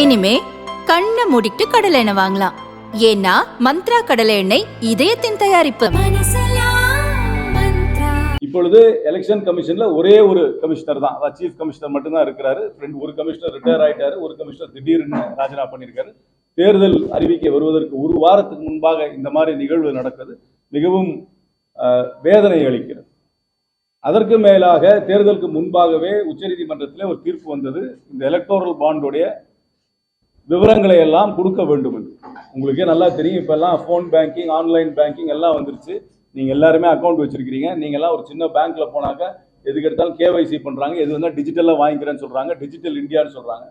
இனிமே கண்ணை மூடிட்டு கடலை எண்ணெய் வாங்கலாம். ஏன்னா மந்த்ரா கடலை எண்ணெய் இதயத்தின் தயாரிப்பு. இப்பொழுது எலெக்ஷன் கமிஷன்ல ஒரே ஒரு கமிஷனர் தான். அதாவது சீஃப் கமிஷனர் மட்டும்தான் இருக்கிறாரு. ரெண்டு ஒரு கமிஷனர் ரிட்டையர் ஆயிட்டாரு. ஒரு கமிஷனர் திடீர்னு ராஜினாமா பண்ணியிருக்காரு. தேர்தல் அறிவிக்கை வருவதற்கு ஒரு வாரத்துக்கு முன்பாக இந்த மாதிரி நிகழ்வு நடக்கிறது. மிகவும் வேதனை அளிக்கிறது. அதற்கு மேலாக தேர்தலுக்கு முன்பாகவே உச்சநீதிமன்றத்தில் ஒரு தீர்ப்பு வந்தது. இந்த எலக்டோரல் பாண்டுடைய விவரங்களை எல்லாம் கொடுக்க வேண்டும் என்று. உங்களுக்கே நல்லா தெரியும் இப்போல்லாம் ஃபோன் பேங்கிங் ஆன்லைன் பேங்கிங் எல்லாம் வந்துருச்சு. நீங்கள் எல்லாருமே அக்கௌண்ட் வச்சுருக்கிறீங்க. நீங்கள்லாம் ஒரு சின்ன பேங்க்கில் போனாக்க எதுக்கு எடுத்தாலும் கேவைசி பண்ணுறாங்க எது வந்தால் டிஜிட்டலாக வாங்கிக்கிறேன்னு சொல்கிறாங்க டிஜிட்டல் இந்தியான்னு சொல்கிறாங்க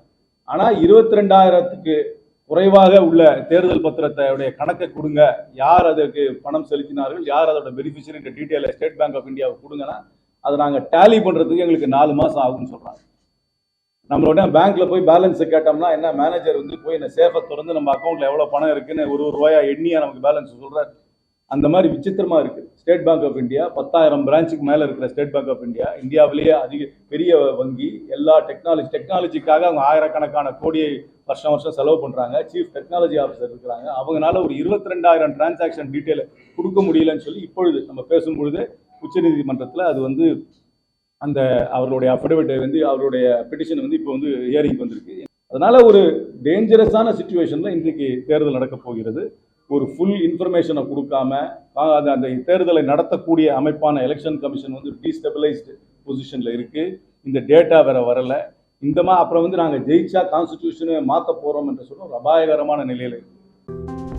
ஆனால் இருபத்தி ரெண்டாயிரத்துக்கு குறைவாக உள்ள தேர்தல் பத்திரத்தையுடைய கணக்கை கொடுங்க. யார் அதற்கு பணம் செலுத்தினார்கள்? யார் அதோட பெனிஃபிஷரி டீட்டெயிலை ஸ்டேட் பேங்க் ஆஃப் இந்தியாவுக்கு கொடுங்கன்னா அதை நாங்கள் டேலி பண்ணுறதுக்கு எங்களுக்கு நாலு மாதம் ஆகும்னு சொல்கிறாங்க நம்மளோட பேங்க்ல போய் பேலன்ஸ் கேட்டோம்னா என்ன மேனேஜர் வந்து போய் என்ன சேஃபை திறந்து நம்ம அக்கௌண்ட்ல எவ்வளவு பணம் இருக்குன்னு ஒரு ஒரு ரூபாயா எண்ணியா நமக்கு பேலன்ஸ் சொல்றாரு. அந்த மாதிரி விசித்திரமா இருக்கு. ஸ்டேட் பேங்க் ஆஃப் இந்தியா பத்தாயிரம் பிரான்ச்சுக்கு மேல இருக்கிற ஸ்டேட் பேங்க் ஆஃப் இந்தியா இந்தியாவிலேயே அதிக பெரிய வங்கி. எல்லா டெக்னாலஜி டெக்னாலஜிக்காக அவங்க ஆயிரக்கணக்கான கோடியை வருஷம் வருஷம் செலவு பண்றாங்க. சீஃப் டெக்னாலஜி ஆஃபீஸர் இருக்கிறாங்க. அவங்களால ஒரு இருபத்தி ரெண்டாயிரம் டிரான்சாக்ஷன் டீட்டெயில் கொடுக்க முடியலன்னு சொல்லி இப்பொழுது நம்ம பேசும்பொழுது உச்சநீதிமன்றத்தில் அது வந்து அந்த அவருடைய அஃபிடவிட்டை வந்து அவருடைய பெட்டிஷன் வந்து இப்போ வந்து ஹியரிங் வந்திருக்கு. அதனால் ஒரு டேஞ்சரஸான சுச்சுவேஷனில் இன்றைக்கு தேர்தல் நடக்க போகிறது. ஒரு ஃபுல் இன்ஃபர்மேஷனை கொடுக்காம அந்த அந்த தேர்தலை நடத்தக்கூடிய அமைப்பான எலெக்ஷன் கமிஷன் வந்து டீஸ்டெபிளைஸ்டு பொசிஷனில் இருக்குது இந்த டேட்டா வேற வரலை. இந்த மா அப்புறம் வந்து நாங்கள் ஜெயிச்சா கான்ஸ்டியூஷனை மாற்ற போகிறோம் என்று சொல்ல ஒரு அபாயகரமான நிலையில் இருக்குது